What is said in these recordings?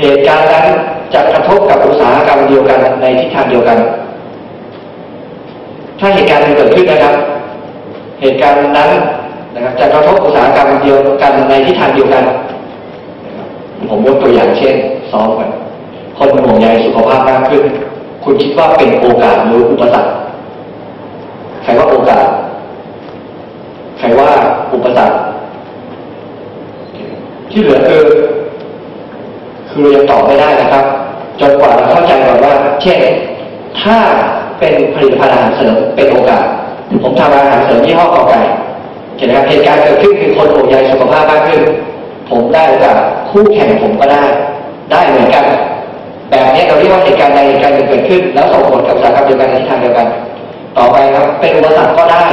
เหตุการณ์นั้นจะกระทบกับอุตสาหกรรมเดียวกันในทิศทางเดียวกัน ถ้าเหตุการณ์มันเกิดขึ้นนะครับ เหตุการณ์นั้นนะครับจะกระทบอุตสาหกรรมเดียวกันในทิศทางเดียวกันผมยกตัวอย่างเช่นซ้อมกันคนห่วงใยสุขภาพมากขึ้น คุณคิดว่าเป็นโอกาสหรืออุปสรรคใครว่าโอกาสใครว่าอุปสรรคที่เหลือคือ คือเรายังตอบไม่ได้นะครับ จนกว่าเราเข้าใจก่อนว่า เช่น ถ้าเป็นผลิตภัณฑ์อาหารเสริมเป็นโอกาส ผมทำอาหารเสริมยี่ห้อกอไก่เห็นไหมครับเหตุการณ์เกิดขึ้นคือคนห่วงใยสุขภาพมากขึ้น ผมได้โอกาสคู่แข่งผมก็ได้ ได้เหมือนกัน แบบนี้เราเรียกว่าเหตุการณ์ใดเหตุการณ์หนึ่งเกิดขึ้น แล้วส่งผลกับอุตสาหกรรมเดียวกันในทิศทางเดียวกัน ต่อไปครับ เป็นอุปสรรคก็ได้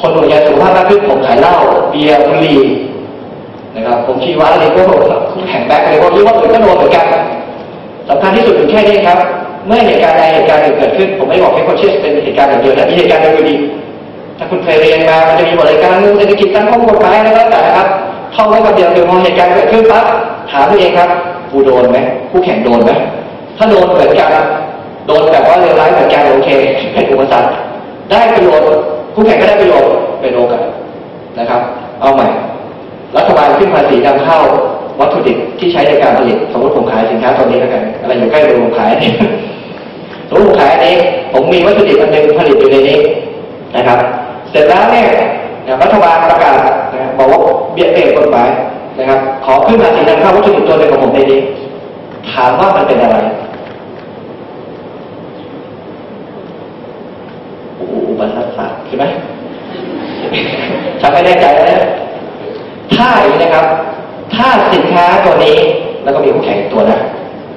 คนห่วงใยสุขภาพมากขึ้นผมขายเหล้าเบียร์บุหรี่ นะครับ ผมชีวะเลยก็โดนคู่แข่งแบ็คเลยว่ายี่ห้ออื่นก็โดนเหมือนกันสำคัญที่สุดคือแค่นี้ครับ เมื่อเหตุการณ์ใดเหตุการณ์หนึ่งเกิดขึ้น ผมไม่บอกให้คนเชื่อเป็นเหตุการณ์อย่างเดียวนะมีเหตุการณ์เดียวดีถ้าคุณเคยเรียนมา มันจะมีบทเรายการเศรษฐกิจการข้องกฎหมายอะไรก็แล้วแต่นะครับท่องไว้กับเดียวคือพอเหตุการณ์เกิดขึ้นปั๊บถามตัวเองครับกูโดนไหมคู่แข่งโดนไหมถ้าโดนเหมือนกันโดนแบบว่าเลวร้ายเหมือนกันโอเคเป็นอุปสรรคได้ประโยชน์คู่แข่งก็ได้ประโยชน์เป็นโอกาสนะครับ เอาใหม่ รัฐบาลขึ้นภาษีนำเข้าวัตถุดิบที่ใช้ในการผลิตสมมติผมขายสินค้าตัวนี้แล้วกันอะไรอยู่ใกล้โรงขายนี่สมมติผมขายอันนี้ผมมีวัตถุดิบอันหนึงผลิตอยู่ในนี้นะครับ เสร็จแล้วเนี่ยรัฐบาลประกาศนะบอกว่าเบี้ยเบียกฎหมายนะครับ ขอขึ้นภาษีนำเข้าวัตถุดิบตัวหนึ่งของผมในนี้ ถามว่ามันเป็นอะไรอุปสรรคศารใช่ไหมฉันไม่แน่ใจแล้ว ถ้าอย่างนี้นะครับ ถ้าสินค้าตัวนี้แล้วก็มีคู่แข่งอีกตัวนะ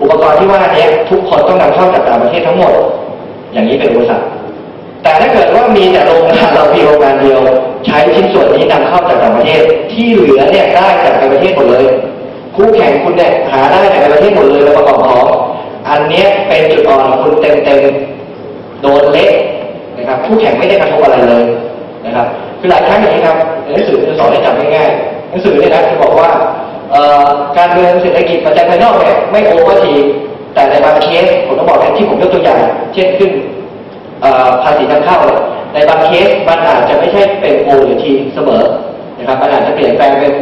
อุปกรณ์ที่ว่านี้ทุกคนต้องนำเข้าจากต่างประเทศทั้งหมด อย่างนี้เป็นอุปสรรคแต่ถ้าเกิดว่ามีแต่โรงงานเรามีโรงงานเดียว ใช้ชิ้นส่วนนี้นำเข้าจากต่างประเทศที่เหลือเนี่ยได้จากในประเทศหมดเลย คู่แข่งคุณเนี่ยหาได้จากในประเทศหมดเลยแล้วประกอบของอันนี้เป็นจุดอ่อนคุณเต็มๆโดนเละนะครับคู่แข่งไม่ได้กระทบอะไรเลยนะครับคือหลายครั้งอย่างนี้ครับในหนังสือจะสอนให้จำง่ายๆ หนังสือเนี่ยนะจะบอกว่าการเมืองเศรษฐกิจปัจจัยภายนอกเนี่ยไม่โอเวอร์ทีแต่ในบางเคสผมต้องบอกในที่ผมยกตัวอย่างเช่นขึ้นภาษีนำเข้า ในบางเคสมันอาจจะไม่ใช่เป็นโอหรือทีเสมอนะครับมันอาจจะเปลี่ยนแปลงเป็น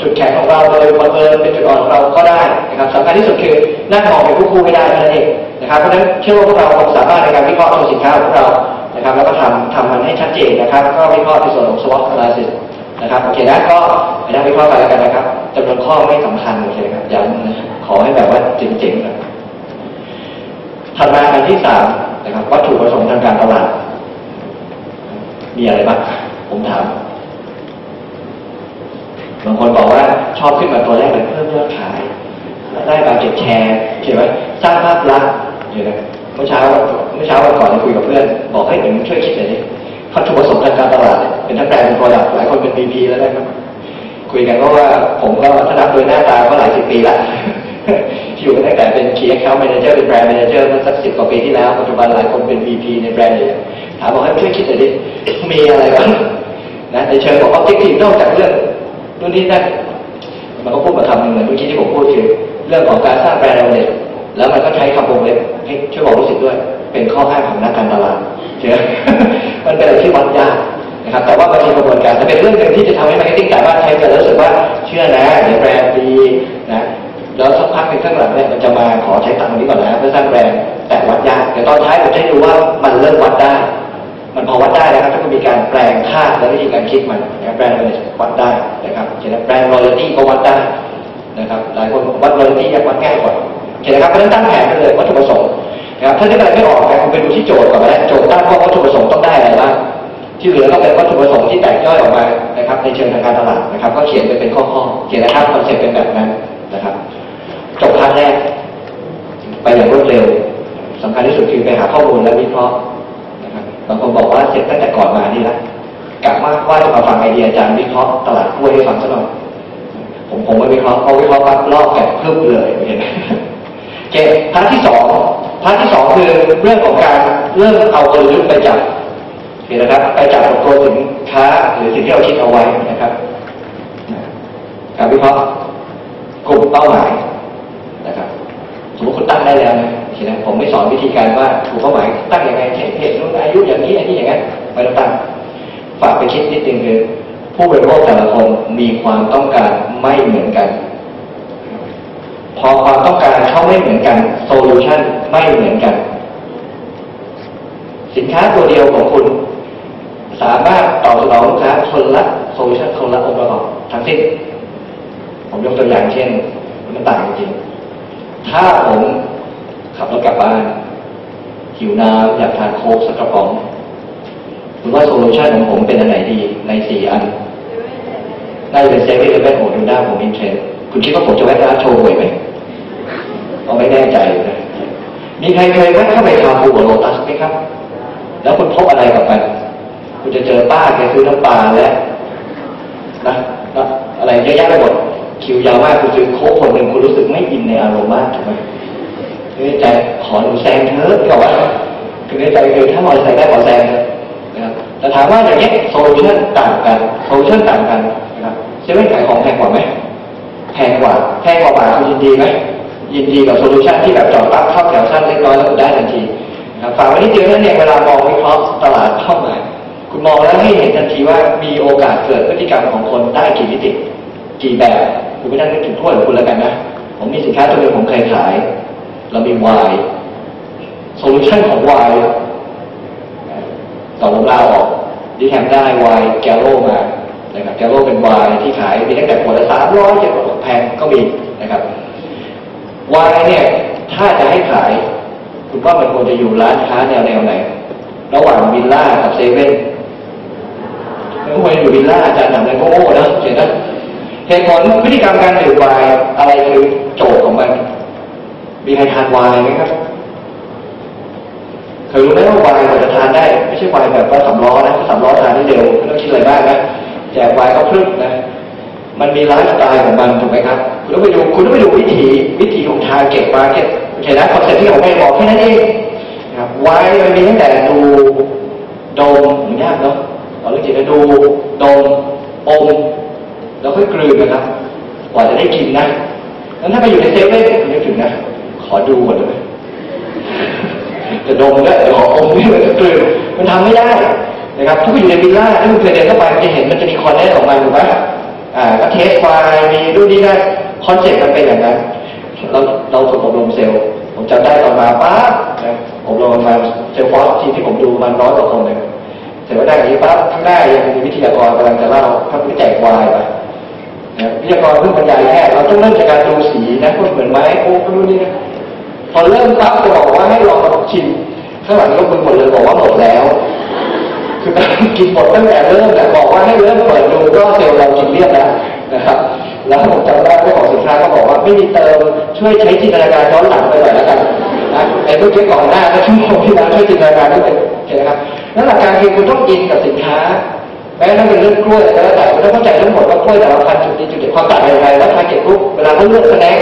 จุดแข็งของเราโดยบังเอิญเป็นจุดอ่อนของเราก็ได้นะครับสำคัญที่สุดคือนั่งมองเป็นคู่ไม่ได้เท่านั้นเองนะครับเพราะฉะนั้นเชื่อว่าพวกเราคงสามารถในการวิเคราะห์ตัวสินค้าของเรานะครับแล้วก็ทำทำมันให้ชัดเจนนะครับ ก็วิเคราะห์ในส่วนของ SWOT analysis นะครับโอเคนะก็ ไปนั่งวิเคราะห์กันแล้วกันนะครับจำนวนข้อไม่สำคัญโอเคครับย้ำขอให้แบบว่าเจ๋งๆนะถัดมาอันที่สามนะครับ วัตถุประสงค์ทางการตลาด มีอะไรบ้างผมถามบางคนบอกว่าชอบขึ้นมาตัวแรกเลยเพิ่มยอดขายได้มาเก็บแชร์เขียนไว้สร้างภาพลักษณ์เดี๋ยวนะเมื่อเช้าเมื่อเช้าวันก่อนคุยกับเพื่อน บอกให้ผมช่วยคิดหน่อยดิวัตถุประสงค์ทางการตลาด เป็นทั้งแบรนด์เป็นโปรดักต์หลายคนเป็น BP แล้วนะครับ คุยกันเพราะว่าผมก็ถ้านับโดยหน้าตาก็หลายสิบปีละอยู่ตั้งแต่เป็น Key Account Manager เป็นแบรนด์ Manager เมื่อสักสิบกว่าปีที่แล้วปัจจุบันหลายคนเป็น VP ในแบรนด์เลยถามบอกให้ช่วยคิดหน่อยดิมีอะไรบ้างนะในเชิงของ objective นอกจากเรื่องนู่นนี่นั่นมันก็พูดมาคำหนึ่งเหมือนเมื่อกี้ที่ผมพูดคือเรื่องของการสร้างแบรนด์เราเนี่ยแล้วมันก็ใช้คำวงเล็บให้ช่วยบอกรู้สึกด้วย เป็นข้อห้ามของนักการตลาดเชื่อมันเป็นอะไรที่วัดยาก นะครับแต่ว่ามันมีกระบวนการจะเป็นเรื่องหนึ่งที่จะทำให้มาร์เก็ตติ้งสามารถใช้กันแล้วรู้สึกว่าเชื่อนะเดี๋ยวแบรนด์ดีนะแล้วสักพักหนึ่งข้างหลังเนี่ยมันจะมาขอใช้ตังค์นี้ก่อนนะเพื่อสร้างแบรนด์แต่วัดยากเดี๋ยวตอนท้ายผมจะให้ดูว่ามันเริ่มวัดได้ มันพอวัดได้แล้วครับถ้าก็มีการแปลงค่าและวิธีการคิดมันนะแบรนด์มันวัดได้นะครับเช่นแบรนด์ loyalty ก็วัดได้นะครับหลายคนวัด loyalty อยากวัดง่ายกว่าโอเคนะครับเพราะฉะนั้นตั้งแผนไปเลยวัตถุประสงค์นะครับถ้าที่อะไรไม่ออกนะคุณไปดูที่โจทย์ก่อนก็ได้โจทย์ตั้งว่าวัตถุประสงค์ต้องได้อะไรบ้าง ที่เหลือก็เป็นวัตถุประสงค์ที่แตกย่อยออกมานะครับ ในเชิงทางการตลาดนะครับ ก็เขียนไปเป็นข้อๆเขียนนะครับคอนเซ็ปต์เป็นแบบนั้นนะครับจบพาร์ทแรก ไปอย่างรวดเร็วสำคัญที่สุดคือไปหาข้อมูลและวิเคราะห์นะครับบางคนบอกว่าเสร็จตั้งแต่ก่อนมานี่ละกลับมาว่าจะมาฟังไอเดียอาจารย์วิเคราะห์ตลาดกล้วยให้ฟังซะหน่อยผมผมไม่วิเคราะห์เอาวิเคราะห์ปั๊บลอกแกะเพิ่มเลยเห็นไหมโอเคพาร์ทที่สองพาร์ทที่สองคือเรื่องของการเริ่มเอากลยุทธ์ไปจับ เห็นนะครับ ไปจับกับตัวสินค้าหรือสิ่งที่เราคิดเอาไว้นะครับ การวิเคราะห์กลุ่มเป้าหมายนะครับสมมติคุณตั้งได้แล้วนะทีนะผมไม่สอนวิธีการว่าถูกเป้าหมายตั้งยังไงเหตุเหตุนู้นอายุอย่างนี้อันนี้อย่างนั้นไม่ต้องตั้งฝากไปคิดนิดนึงคือผู้บริโภคแต่ละคนมีความต้องการไม่เหมือนกัน พอความต้องการเขาไม่เหมือนกันโซลูชันไม่เหมือนกัน สินค้าตัวเดียวของคุณ สามารถตอบสนองลูกค้าคนละโซลูชันคนละองค์ประกอบทั้งสิ้นผมยกตัวอย่างเช่น มันต่างจริง ถ้าผมขับรถกลับบ้านหิวน้ำอยากทานโค้กสักกระป๋องคุณว่าโซลูชันของผมเป็นอันไหนดีในสี่อันน่าจะเป็นเซเว่นหรือเป็นโอดูด้าผมอินเทรนด์คุณคิดว่าผมจะแวะร้านโชว์หวยไหมเราไม่แน่ใจนะมีใครเคยแวะเข้าไปคาปูกับโลตัสไหมครับ แล้วคุณพบอะไรกับมัน คุณจะเจอป้าแกซื้อน้ำปลาและนะนะอะไรเยอะแยะไปหมดคิวยาวมากคุณซื้อโค้กคนหนึ่งคุณรู้สึกไม่อินในอารมณ์มากถูกไหมคือในใจขอหนูแซงเถอที่บอกว่าคือในใจคือถ้ามอเตอร์ไซค์ได้ขอแซงเถอะนะครับแต่ถามว่าอย่างนี้โซลูชันต่างกันโซลูชันต่างกันนะครับเซเว่นขายของแพงกว่าไหมแพงกว่าแพงกว่าบาทคุณยินดีไหมยินดีกับโซลูชันที่แบบจอดปั๊บเข้าแถวสั้นเล็กน้อยแล้วคุณได้ทันทีนะครับฝากไว้นิดเดียวนั่นเองเวลามองวิเคราะห์ตลาดเข้ามา คุณมองแล้วให้เห็นทันทีว่ามีโอกาสเกิดพฤติกรรมของคนได้กี่มิติ กี่แบบ คุณไม่ต้องนึกถึงถ้วยของคุณแล้วกันนะ ผมมีสินค้าตัวหนึงผมเคยขาย เรามี Y โซลูชันของ Y ต่อผมลาออกดีแถมได้ Y แกโลมานะครับแกโลเป็น Y ที่ขายมีตั้งแต่ขวดละสามร้อยจ็ดแพงก็มีนะครับ Y เนี่ยถ้าจะให้ขาย คุณว่ามันควรจะอยู่ร้านค้าแนวแนวไหน ระหว่างวิลล่ากับเซเว่น วิลล่าอาจารย์หนังเลยก็โง่นะเห็นไหมเหตุผลพฤติกรรมการดื่มไวน์อะไรคือโจทย์ของมันมีใครทานไวน์ไหมครับเคยรู้ไหมว่าไวน์กว่าจะทานได้ ไม่ใช่ไวน์แบบว่าสำล้อนะสำล้อทานได้เร็วไม่ต้องคิดอะไรมากนะแจกไวน์ก็พรึบนะ มันมีไลฟ์สไตล์ของมันถูกไหมครับคุณต้องไปดูคุณต้องไปดูวิถีวิถีของทาร์เก็ตมาร์เก็ตโอเคนะคอนเซ็ปต์ที่ผมไม่บอกแค่นั้นเองนะครับไวน์มันมีตั้งแต่ดูดมหรือยากเนาะ เอาเรื่องจะดูดมอมแล้วค่อยกลืนนะครับกว่าจะได้กินนะงั้นถ้าไปอยู่ในเซฟเว่นคุณนึกถึงนะ ขอดูก่อนได้ไหมจะดมก็เดี๋ยวขออมนี่เหมันจะกลืนมันทำไม่ได้นะครับถ้าไปอยู่ในวิลล่าถ้าคุณเคยเดินเข้าไปมันจะเห็นมันจะมีคอนเนสออกมาถูกไหมอ่าก็เทสไฟล์มีดูนนี่ได้คอนเซ็ปต์มันเป็นอย่างนั้นเราเราฝึกอบรมเซลล์ผมจำได้ตอนมาปั๊บนะอบรมมาเซลล์ฟอสทีที่ผมดูมันร้อยกว่าคนเลย เสว่าได้อย่างนี้ปั๊บข้างหน้ายังมีวิทยากรกำลังจะเล่าถ้าคุณแจกวายไปวิทยากรเพิ่งบรรยายแค่เราต้องเริ่มจากการดูสีนะพวกเหมือนไม้โอ้ก็รู้นี่นะพอเริ่มปั๊บจะบอกว่าให้ลองมาชิมข้างหลังยกมือหมดเลยบอกว่าหมดแล้ว คือการกินหมดตั้งแต่เริ่มแต่บอกว่าให้เริ่มเปิดดูก็เซลล์เรากินเรียบแล้วนะครับ แล้วผมจำได้เจ้าของสินค้าก็บอกว่าไม่มีเติมช่วยใช้จินตนาการย้อนหลังไปหน่อยแล้วกัน นะไอ้เมื่อกี้ก่อนหน้าถ้าชั่วโมงที่แล้วช่วยจินตนาการด้วยโอเคนะครับแล้วหลักการคือคุณต้องอินกับสินค้า แม้ถ้าเป็นเรื่องกล้วยก็แล้วแต่คุณต้องเข้าใจทั้งหมดว่ากล้วยแต่ละพันจุดนี้จุดเด่นความต่างเป็นยังไงแล้วทาเก็ตกรุ๊ปเวลาเขาเลือกสแน็ค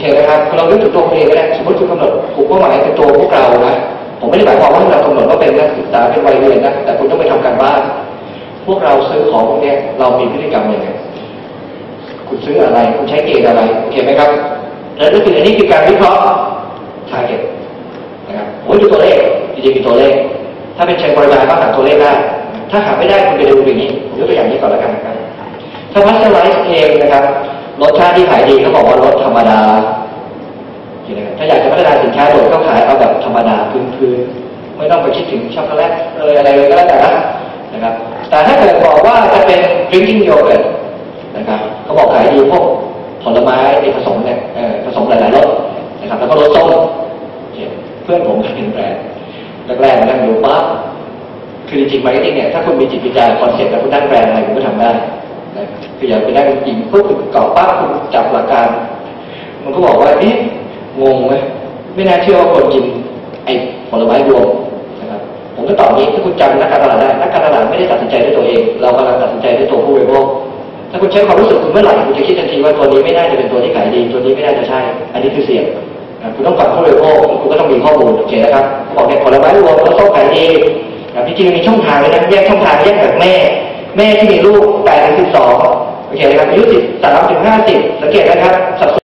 เห็นไหมครับเราเลือกถึงตัวเองก็ได้สมมติคุณกำหนดกลุ่มเป้าหมายเป็นตัวพวกเรานะผมไม่ได้หมายความว่าเรากำหนดว่าเป็นนักศึกษาเป็นวัยเรียนนะแต่คุณต้องไปทำการบ้านพวกเราซื้อของพวกนี้เรามีพฤติกรรมยังไงคุณซื้ออะไร คุณใช้เกณฑ์อะไร โอเคไหมครับ แล้วก็คืออันนี้คือการวิเคราะห์ target นะครับโอ้ยดูตัวเลขจริงๆมีตัวเลข ถ้าเป็นเชิงปริมาณก็หาตัวเลขได้ ถ้าหาไม่ได้คุณไปดูอย่างนี้ผมยกตัวอย่างนี้ก่อนแล้วกันนะครับถ้าพัชไลซ์เองนะครับรสชาติที่ขายดีเขาบอกว่ารสธรรมดาโอเคนถ้าอยากจะพัฒนาสินค้าโดดก็ขายเอาแบบธรรมดาพื้นๆไม่ต้องไปคิดถึงช็อกโกแลตเอยอะไรเลยก็แล้วแต่นะครับ แต่ถ้าเกิดบอกว่าจะเป็น drinking yogurt นะครับเขาบอกขายดีพวกผลไม้ผสมเนี่ยผสมหลายๆรส นะครับแล้วก็รสส้มเนี่ยเพื่อนผมเป็นแบรนด์แรกๆนั่งดูปั๊บคือจริงๆมาร์เก็ตติ้งเนี่ยถ้าคุณมีจิตวิจารคอนเซ็ปต์แล้วคุณตั้งแบรนด์อะไรคุณก็ทำได้นะคืออย่าไปนั่งจริงปุ๊บคุณก่อปั๊บคุณจับหลักการ มันก็บอกว่าเอ๊ะงงไหมไม่น่าเชื่อว่าคนกินไอ้ผลไม้รวมนะครับผมก็ตอบนี้ถ้าคุณจำนักการตลาดได้นักการตลาดไม่ได้ตัดสินใจด้วยตัวเอง เรากำลังตัดสินใจด้วยตัวผู้บริโภค ถ้าคุณใช้ความรู้สึกคุณเมื่อไหร่คุณจะคิดทันทีว่าตัวนี้ไม่น่าจะเป็นตัวที่ขายดี ตัวนี้ไม่น่าจะใช่ อันนี้คือเสี่ยงคุณต้องฟังผู้บริโภคคุณก็ต้องมีข้อมูลโอเคนะครับบอกเนผลไม้รวมแล้วส้มขายดีนะจริงๆมีช่องทางเลยนะแยกช่องทางแยกแบบแม่ แม่ที่มีลูกแปดถึง12โอเคนะครับอายุ10 3ถึงห้าสังเกตนะครับสัดส่วน